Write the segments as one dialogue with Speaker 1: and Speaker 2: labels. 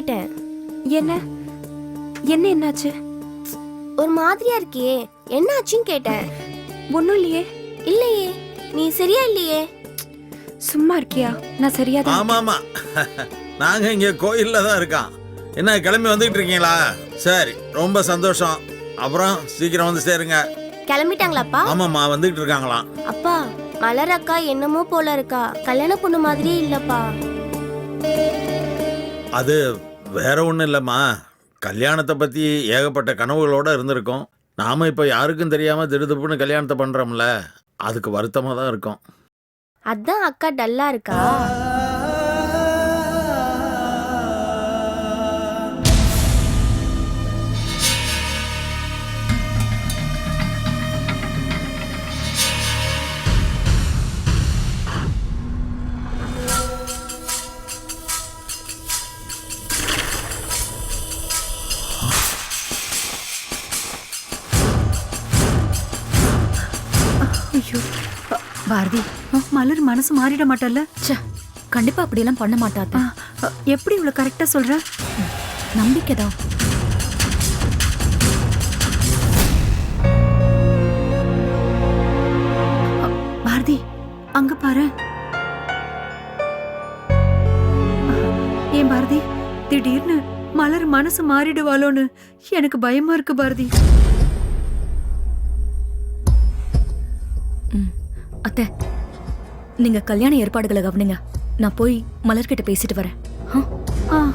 Speaker 1: கேட்டேன்
Speaker 2: என்ன? என்ன என்னாச்சு?
Speaker 1: ஒரு மாதிரியா இருக்கியே. என்னாச்சுன்னு கேட்டேன்.
Speaker 2: ஒன்றும் இல்லையே.
Speaker 1: இல்லையே. நீ சரியா இல்லையே?
Speaker 2: சும்மா இருக்கியா? நான் சரியா தான்
Speaker 3: ஆமா ஆமா நாங்க இங்க கோயில்ல தான் இருக்கோம். என்ன கிளம்பி வந்துகிட்டு இருக்கீங்களா? சரி ரொம்ப சந்தோஷம். அப்புறம் சீக்கிரம் வந்து சேருங்க.
Speaker 1: கிளம்பிட்டாங்களாப்பா?
Speaker 3: ஆமாம்மா வந்துகிட்டு இருக்காங்களாம்.
Speaker 1: அப்பா மலர் அக்கா என்னமோ போல இருக்கா. கல்யாண பொண்ணு மாதிரியே இல்லப்பா.
Speaker 3: அது வேற ஒன்றும் இல்லைம்மா. கல்யாணத்தை பற்றி ஏகப்பட்ட கனவுகளோடு இருந்திருக்கோம். நாம் இப்போ யாருக்கும் தெரியாமல் திடுதுப்புன்னு கல்யாணத்தை பண்ணுறோம்ல அதுக்கு வருத்தமாக தான் இருக்கும்.
Speaker 1: அதான் அக்கா டல்லா இருக்கா?
Speaker 4: பாரதி மலர் மனசு மாறிட மாட்டல்ல?
Speaker 5: கண்டிப்பா அப்படியெல்லாம் பண்ண மாட்டாத்த
Speaker 4: எப்படி இவ்வளவு கரெக்டா சொல்ற?
Speaker 5: நம்பிக்கை தான்.
Speaker 4: பாரதி அங்க பாரு. ஏன் பாரதி திடீர்னு மலர் மனசு மாறிடுவாளோன்னு எனக்கு பயமா இருக்கு பாரதி
Speaker 5: அத்தை நீங்க கல்யாண ஏற்பாடுகளை கவனிங்க. நான் போய் மலர்கிட்ட பேசிட்டு வரேன். ஆ?
Speaker 4: ஆ.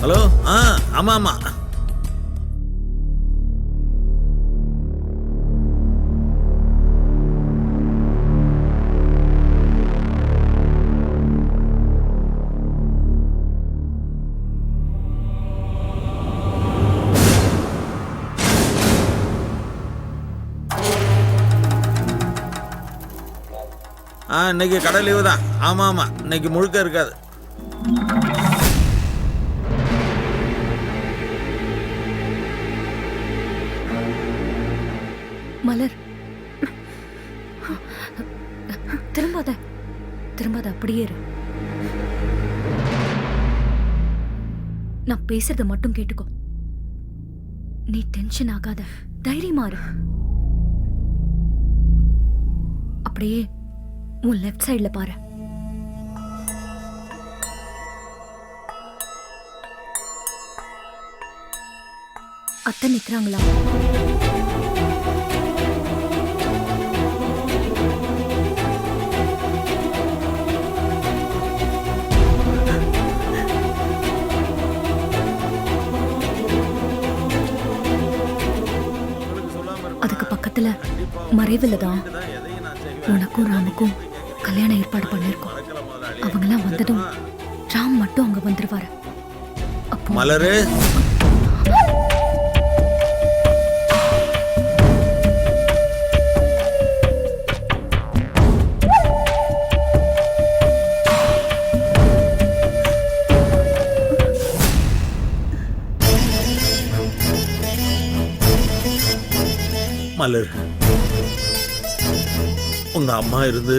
Speaker 3: ஹலோ? ஆ ஆமாம் ஆமாம் இன்னைக்கு கடை லீவு தான். ஆமாம் ஆமாம் இன்னைக்கு முழுக்க இருக்காது.
Speaker 5: மலர். திரும்பாத. திரும்பாத அப்படியே இரு. நான் பேசுறத மட்டும் கேட்டுக்கோ. நீ டென்ஷன் ஆகாத. தைரியமா இரு. அப்படியே உன் லெஃப்ட் சைடுல பாரு. அத்தை நிற்கிறாங்களா அதுக்கு பக்கத்துல மறைவில் தான். உனக்கும் ராமுக்கும் கல்யாணம் ஏற்பாடு பண்ணிருக்கோம் அவங்கெல்லாம் வந்ததும் ராம் மட்டும் அங்க வந்துருவாரு. அப்போ
Speaker 3: மலரு. மலர். உங்க அம்மா இருந்து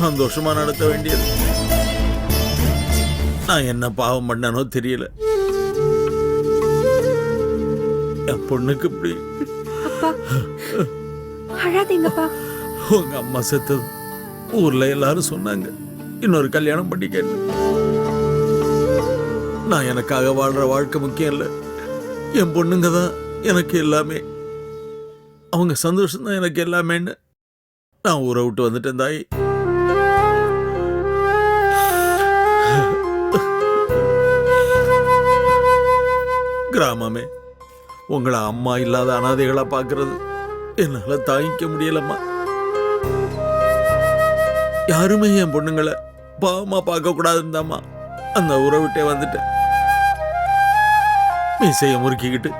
Speaker 3: சந்தோஷமா நடத்த வேண்டியது. நான் என்ன பாவம் பண்ணனோ தெரியல. என் பொண்ணுக்கு இப்படி.
Speaker 4: அழாதீங்கப்பா.
Speaker 3: உங்க அம்மா செத்தது ஊர்ல எல்லாரும் சொன்னாங்க. இன்னொரு கல்யாணம் பண்ணி கேட்டேன் நான் எனக்காக வாழ்ற வாழ்க்கை முக்கியம் இல்லை. என் பொண்ணுங்க தான் எனக்கு எல்லாமே. அவங்க சந்தோஷம் தான் எனக்கு எல்லாமேன்னு. நான் ஊரை விட்டு வந்துட்டேன் தாய். மாமே உங்களை அம்மா இல்லாத அனாதைகளா பாக்குறது என்னால தாங்கிக்க முடியலம்மா. யாருமே என் பொண்ணுங்களை பாவமா பார்க்க கூடாதுந்தாம்மா அந்த ஊரை விட்டே வந்துட்டேன். மீசையை முறுக்கிக்கிட்டு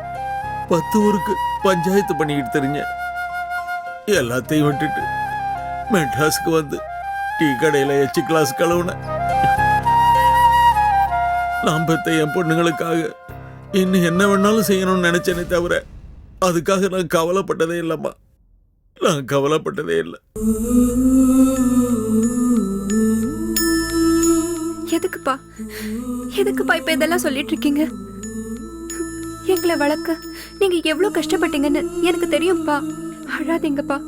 Speaker 3: பத்து ஊருக்கு பஞ்சாயத்து பண்ணிக்கிட்டு தெரிஞ்ச எல்லாத்தையும் விட்டுட்டு மெட்ராஸுக்கு வந்து டீ கடையில எச்சு கிளாஸ் கழுவுன நான் பெற்ற என் பொண்ணுங்களுக்காக இன்னும் என்ன வேணாலும் செய்யணும்னு நினைச்சேனே தவிர அதுக்காக நான் கவலைப்பட்டதே இல்லைம்மா. நான் கவலைப்பட்டதே இல்லை.
Speaker 2: எதுக்குப்பா? எதுக்குப்பா இப்ப இதெல்லாம் சொல்லிட்டு இருக்கீங்க எங்களை வளர்க்க நீங்க எவ்வளவு கஷ்டப்பட்டீங்கன்னு எனக்கு தெரியும்ப்பா அழாதீங்கப்பா.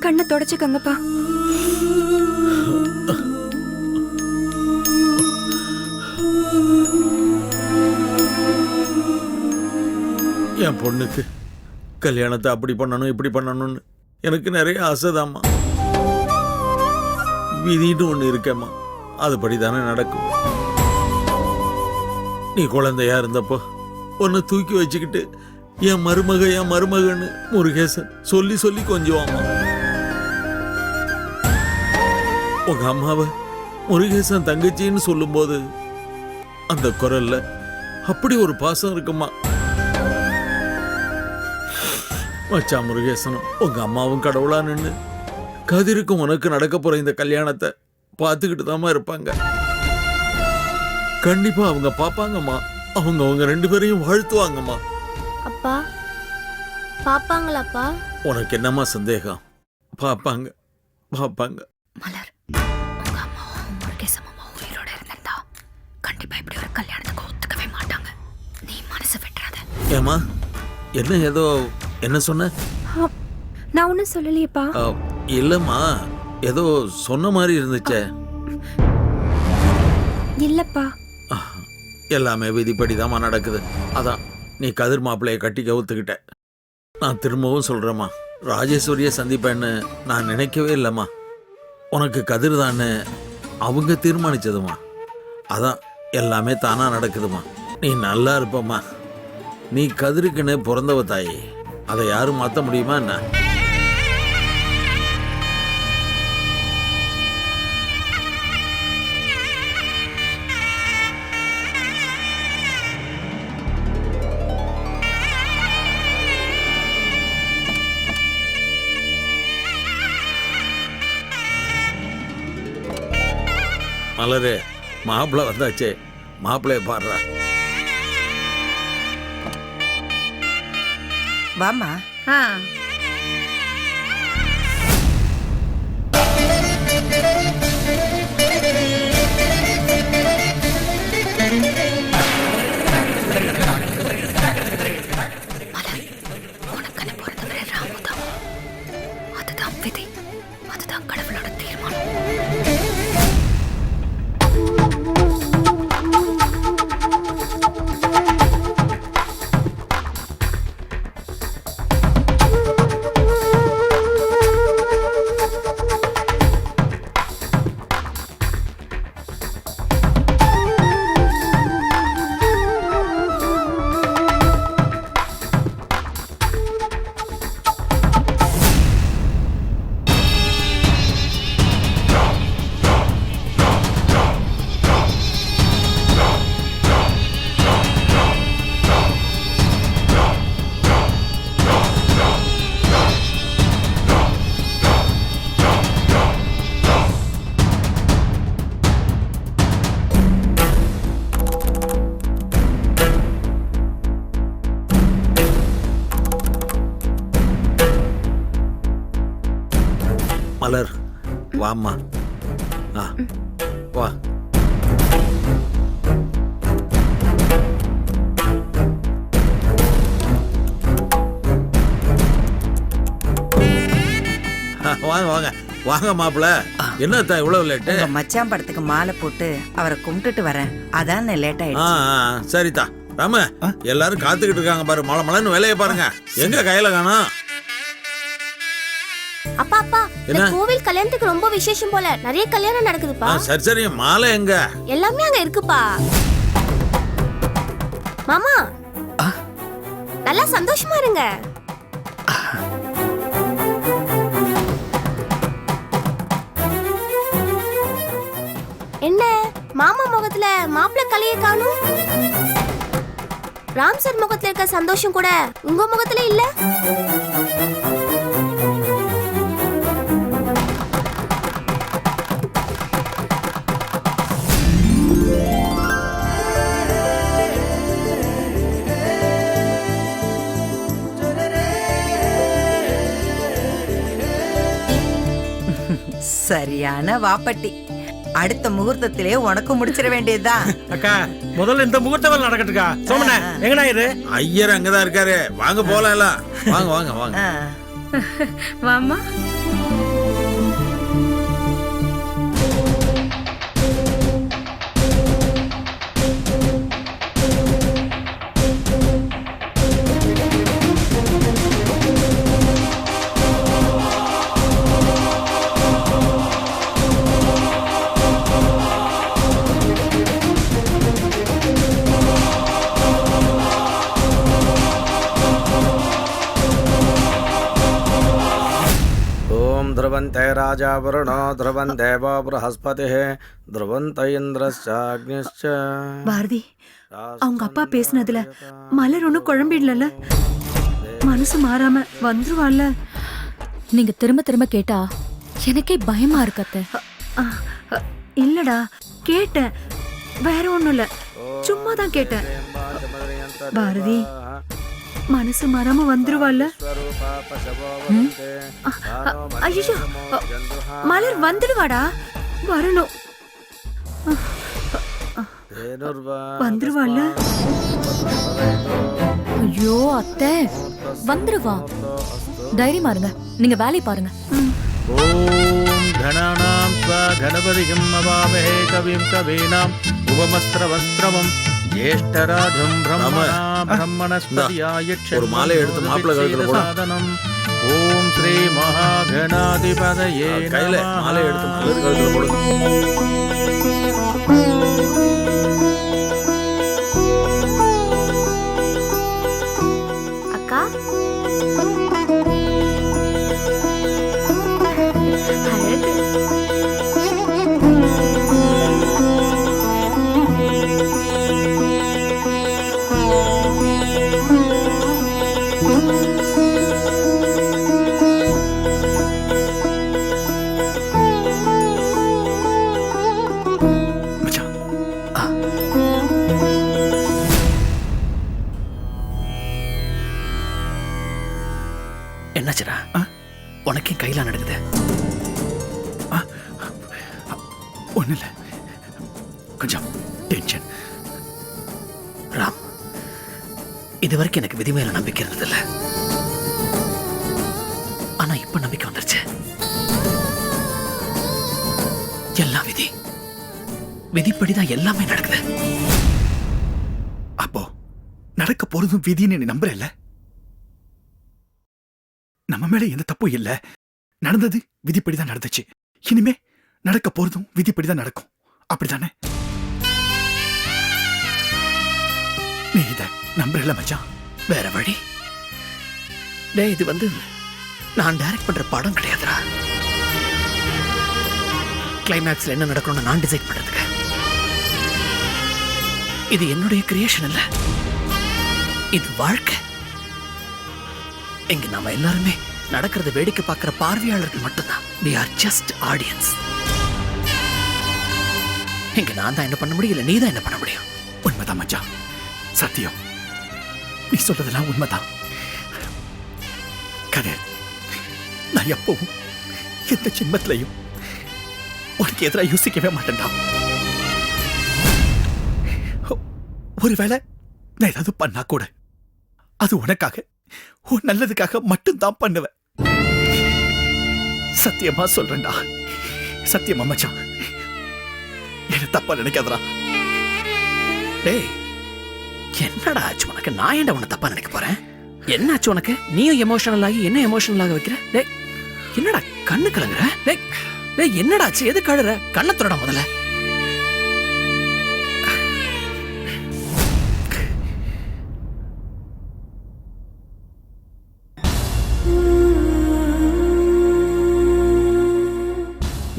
Speaker 2: கண்ணை தொடச்சுக்கங்கப்பா.
Speaker 3: என் பொண்ணுக்கு. கல்யாணத்தை அப்படி பண்ணணும் இப்படி பண்ணணும்னு எனக்கு நிறைய ஆசைதாம்மா விதின்னு ஒன்று இருக்கேம்மா. அதுபடி தானே நடக்கும். நீ குழந்தையா இருந்தப்போ ஒன்று தூக்கி வச்சுக்கிட்டு என் மருமக என் மருமகன்னு முருகேசன் சொல்லி சொல்லி கொஞ்சுவாம்மா. உங்க அம்மாவை முருகேசன் தங்கச்சின்னு சொல்லும்போது அந்த குரல்ல அப்படி ஒரு பாசம் இருக்குமா? மச்சான் முருகேசனும் உங்க அம்மாவும் கடவுளா நின்று கதிருக்கும் உனக்கு நடக்க போற இந்த கல்யாணத்தை பார்த்துக்கிட்டு தாம்மா இருப்பாங்க. கண்டிப்பா அவங்க பாப்பாங்கம்மா. அவங்க அவங்க ரெண்டு பேரையும் வாழ்த்துவாங்கம்மா.
Speaker 1: அப்பா பாப்பாங்களாப்பா?
Speaker 3: உனக்கு என்னம்மா சந்தேகம்? பாப்பாங்க பாப்பாங்க.
Speaker 5: மலர் உங்க அம்மாவும் முருகேச அம்மாவும் உயிரோட இருந்திருந்தா கண்டிப்பா இப்படி ஒரு கல்யாணத்துக்கு ஒத்துக்கவே மாட்டாங்க. நீ மனசு விட்டுறாத.
Speaker 3: ஏம்மா என்ன ஏதோ என்ன சொன்ன?
Speaker 2: நான் ஒன்றும் சொல்லலையேப்பா.
Speaker 3: இல்லம்மா. ஏதோ சொன்ன மாதிரி இருந்துச்சே.
Speaker 2: இல்லப்பா.
Speaker 3: எல்லாமே விதிப்படிதாம்மா நடக்குது. அதான் நீ கதிர் மாப்பிள்ளைய கட்டிக்க ஒத்துக்கிட்ட நான் திரும்பவும் சொல்றேம்மா. ராஜேஸ்வரியை சந்திப்பேன்னு நான் நினைக்கவே இல்லைம்மா. உனக்கு கதிர் தான்னு அவங்க தீர்மானிச்சதுமா அதான் எல்லாமே தானா நடக்குதுமா நீ நல்லா இருப்பம்மா. நீ கதிருக்குன்னு பிறந்தவ தாயி. அதை யாரும் மாற்ற முடியுமா என்ன? மலரு மாப்பிள்ளை வந்தாச்சே. மாப்பிள்ளைய பாடுறா.
Speaker 6: வாம்மா.
Speaker 4: ஆ.
Speaker 5: உனக்குன்னு
Speaker 3: வாம்மா. ஆ வா. வாங்க வாங்க. வாங்க மாப்பிள்ள. என்னத்தா இவ்வளவு லேட்டு
Speaker 6: உங்க மச்சான் படத்துக்கு மாலை போட்டு அவரை கும்பிட்டுட்டு வரேன். அதான் லேட் ஆயிடுச்சு.
Speaker 3: சரிதா ராம எல்லாரும் காத்துக்கிட்டு இருக்காங்க பாரு. மலை மலைன்னு வேலையை பாருங்க. எங்க கையில காணோம்?
Speaker 1: அப்பா அப்பா இந்த
Speaker 3: என்ன?
Speaker 1: கோவில் கல்யாணத்துக்கு ரொம்ப விசேஷம் போல. நிறைய கல்யாணம் நடக்குதுப்பா.
Speaker 3: சரி சரி மாலை எங்க?
Speaker 1: எல்லாமே அங்க இருக்குப்பா. மாமா நல்லா சந்தோஷமா இருங்க. என்ன மாமா முகத்துல மாப்பிள்ளை கலைய காணும்? ராம் சார் முகத்துல இருக்க சந்தோஷம் கூட உங்க முகத்துல இல்ல?
Speaker 6: சரியான வாப்பட்டி. அடுத்த முகூர்த்தத்திலே உனக்கு முடிச்சிட வேண்டியதுதான்
Speaker 7: அக்கா முதல்ல இந்த முகூர்த்தம் நடக்கட்டுக்கா. சோமனே எங்கடா இது?
Speaker 8: ஐயர் அங்கதான் இருக்காரு. வாங்க போலாம் எல்லாம். வாங்க வாங்க வாங்க.
Speaker 9: வாமா
Speaker 7: ध्रुवन्ते राजा वरुणो ध्रुवन् देवो बृहस्पतिः ध्रुवन्त इन्द्रश्चाग्निश्च
Speaker 9: பாரதி அவங்க அப்பா பேசுனதுல மலர் ஒன்னும் குழம்பிடல மனசு மாறாம வந்துருவாள்ல
Speaker 5: நீங்க திரும்ப திரும்ப கேட்டா எனக்கே பயமா இருக்கு அத்தை
Speaker 9: அ, அ, இல்லடா கேட்டேன் வேற ஒண்ணும் இல்ல சும்மா தான் கேட்டேன் பாரதி மனசு மாறாம வந்துருவாள்ல? ஐயோ மலர் வந்துடுவாடா? வரணும். வந்துருவாள்ல?
Speaker 5: ஐயோ அத்தை. வந்துருவா. தைரியமா இருங்க. நீங்க வேலையை பாருங்க.
Speaker 8: ஓம் கணானாம் கணபதிகம் கவிம் கவீனாம். உபமஸ்திரவஸ்திரமம் ஜேஷ்டராஜம் பிரம்மணா பிரம்மணஸ்பதியாய ஒரு மாலை எடுத்து மாப்பிள்ளை கழுத்துல. சாதனம் ஓம் ஸ்ரீ மகாகணாதிபதயே கையில மாலை எடுத்து கழுத்துல
Speaker 10: மேல நம்பிக்கை இருந்ததில்ல ஆனா இப்ப நம்பிக்கை வந்துருச்சு. எல்லாம் விதி விதிப்படிதான் எல்லாமே நடக்குது.
Speaker 11: அப்போ நடக்க போறதும் விதின்னு நீ நம்புறல்ல? நம்ம மேல எந்த தப்பும் இல்ல. நடந்தது விதிப்படிதான் நடந்துச்சு. இனிமே நடக்க போறதும் விதிப்படிதான் நடக்கும். அப்படிதானே நீ இத நம்புறல மச்சான்?
Speaker 10: வேற வழி? டே இது வந்து நான் டைரக்ட் பண்ற படம் கிடையாதுடா. கிளைமேக்ஸ்ல என்ன நடக்கணும்னு நான் டிசைட் பண்றதுக்கு. இது என்னுடைய கிரியேஷன் இல்ல இது வாழ்க்கை. இங்க நாம எல்லாருமே நடக்கிறத வேடிக்கை பார்க்கிற பார்வையாளர்கள் மட்டும்தான். வி ஆர் ஜஸ்ட் ஆடியன்ஸ் இங்க நான் தான் என்ன பண்ண முடியும் இல்ல நீ தான் என்ன பண்ண முடியும்?
Speaker 11: உண்மைதான் மச்சான். சத்தியம். நீ சொல்றதெல்லாம் உண்மைதான் கதை நான் எப்பவும் எந்த ஜென்மத்திலையும் உனக்கு எதிராக யோசிக்கவே மாட்டேன்டா ஒருவேளை நான் ஏதாவது பண்ணா கூட அது உனக்காக உன் நல்லதுக்காக மட்டும்தான் பண்ணுவேன் சத்தியமா சொல்றேன்டா சத்தியமா மச்சான் என்ன தப்பா நினைக்காதரா
Speaker 10: டேய் என்னடா ஆச்சு? உனக்கு நான் ஏன்டா உன்னை தப்பா நினைக்க போறேன்? என்ன ஆச்சு உனக்கு? நீயும் எமோஷனல் ஆகி என்ன எமோஷனல் ஆக வைக்கிற? டேய் என்னடா கண்ணு கலங்குற? டேய் டேய் என்னடா ஆச்சு? எது கழுற கண்ணை தொடடா முதல்ல.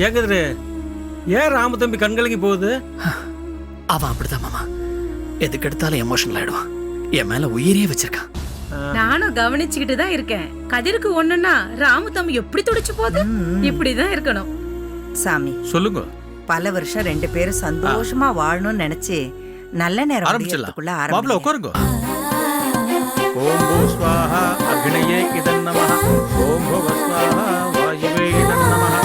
Speaker 7: ஏங்குது ஏன் ராம தம்பி கண்கலங்கி போகுது?
Speaker 10: அவன் அப்படிதான் மாமா. எதுக்கு எடுத்தாலும் எமோஷனல் ஆயிடும் என் மேல உயிரியே வச்சிருக்கான்.
Speaker 12: நானும் கவனிச்சுக்கிட்டு தான் இருக்கேன். கதிருக்கு ஒண்ணுன்னா ராமு தம்பி எப்படி துடிச்சு போகுது? இப்படிதான் இருக்கணும்.
Speaker 6: சாமி.
Speaker 8: சொல்லுங்க.
Speaker 6: பல வருஷம் ரெண்டு பேரும் சந்தோஷமா வாழணும்னு நினைச்சு நல்ல நேரம் முடியறதுக்குள்ள ஆரம்பிக்கலாம்
Speaker 8: உட்காருங்க.
Speaker 7: ஓம் பூ ஸ்வாஹா அக்னியே இதன் நமஹ ஓம் பூ ஸ்வாஹா வாயுவே இதன் நமஹ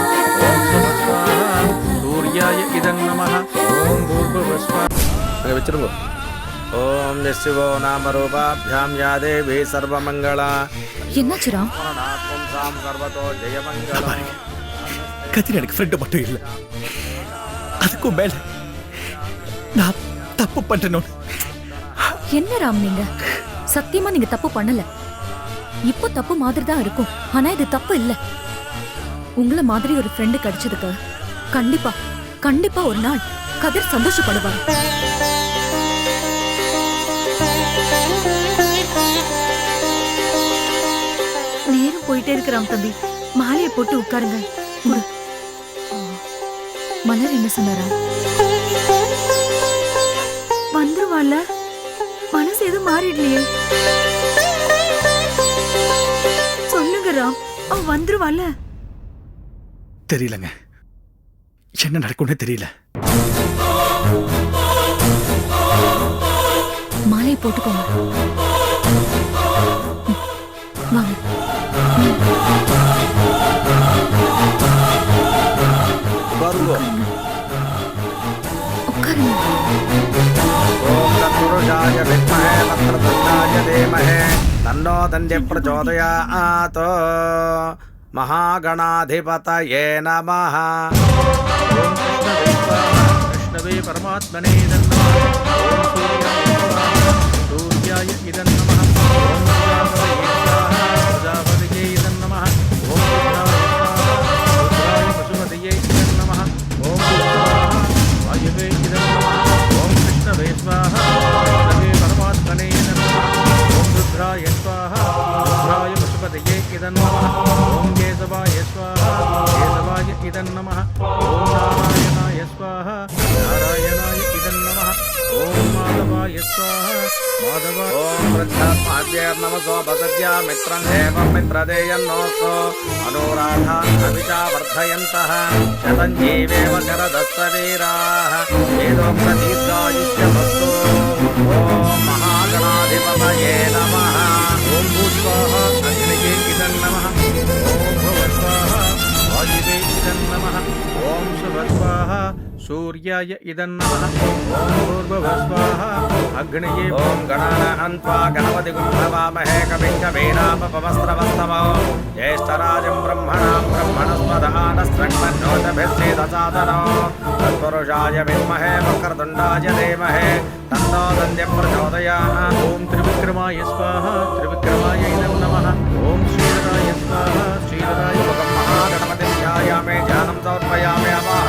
Speaker 7: ஓம் பூ ஸ்வாஹா சூர்யாய இதன் நமஹ ஓம் பூர்வ ஸ்வாஹா.
Speaker 9: வச்சிருங்க. ஓம் நிசிவோ நாம ரூபாபியாம் யா தேவி சர்வமங்களா.
Speaker 5: என்னாச்சு ராம்
Speaker 9: பும்சாம் சர்வதோ ஜெயமங்களம்
Speaker 11: கதிர் எனக்கு ஃப்ரெண்டு மட்டும் இல்லை. அதுக்கும் மேல நான் தப்பு பண்றேன்னு
Speaker 5: என்ன ராம் நீங்க? சத்தியமா நீங்க தப்பு பண்ணல. இப்போ தப்பு மாதிரி தான் இருக்கும். ஆனா இது தப்பு இல்ல. உங்கள மாதிரி ஒரு ஃப்ரெண்டு கிடைச்சதுக்கு கண்டிப்பா கண்டிப்பா ஒரு நாள் கதிர் சந்தோஷப்படுவார்.
Speaker 4: போயிட்டே இருக்கிறான் தம்பி. மாலையை போட்டு உட்காருங்க.
Speaker 5: மலர் என்ன சொன்னாரா?
Speaker 4: வந்துருவாள்ல? மனசு எதுவும் மாறிடலையே. சொல்லுங்க ராம். அவ வந்துருவாள்ல?
Speaker 11: தெரியலங்க. என்ன நடக்கும்னு தெரியல.
Speaker 5: மாலையை போட்டுக்கோங்க. வாங்க.
Speaker 9: Bargo. పురుషాయ విద్మహే వక్రతుండాయ ధీమహే తన్నో దండ్య ప్రచోదయాత్. మహాగణాధిపతయే నమః. విష్ణవే పరమాత్మనే నమః.
Speaker 8: సూర్యాయ ఇదం ఇదం నమ. ఓం నారాయణాయ స్వాహ. నారాయణాయ ఇదం
Speaker 9: నమ. ఓం మాధవాయ స్వాహ. మాధవ ఓం వృద్ధాత్మాద్యర్నవసో భసత్యా
Speaker 8: మిత్రం దేవం మిత్రదేయన్నోసో అనురాధాన్
Speaker 9: కవిషా వర్ధయంతః. శతం జీవేవ శరదస్త వీరాః.
Speaker 8: ఏదో ప్రదీర్ఘాయుష్యమస్తు ఓం మహాగణాధిపతయే నమః. ఓం
Speaker 9: స్వాహ సూర్యాయ ఇదన్న అగ్నియే ఓం గణానాన్ త్వా గణపతి గుంభవామహే
Speaker 8: కవిం కవీనామపమస్త్రవస్తమో జ్యేష్ఠరాజం బ్రహ్మణాం బ్రహ్మణస్మదానస్త్రగ్మన్నోతభిశ్చేదసాదనో తత్పురుషాయ విద్మహే వక్రతుండాయ ధీమహే తన్నో దంద్యం ఓం త్రివిక్రమాయ స్వాహ త్రివిక్రమాయ ఇదం నమః ఓం శ్రీధరాయ స్వాహ శ్రీధరాయ మహాగణపతి ధ్యాయామే ధ్యానం సమర్పయామే అవాహ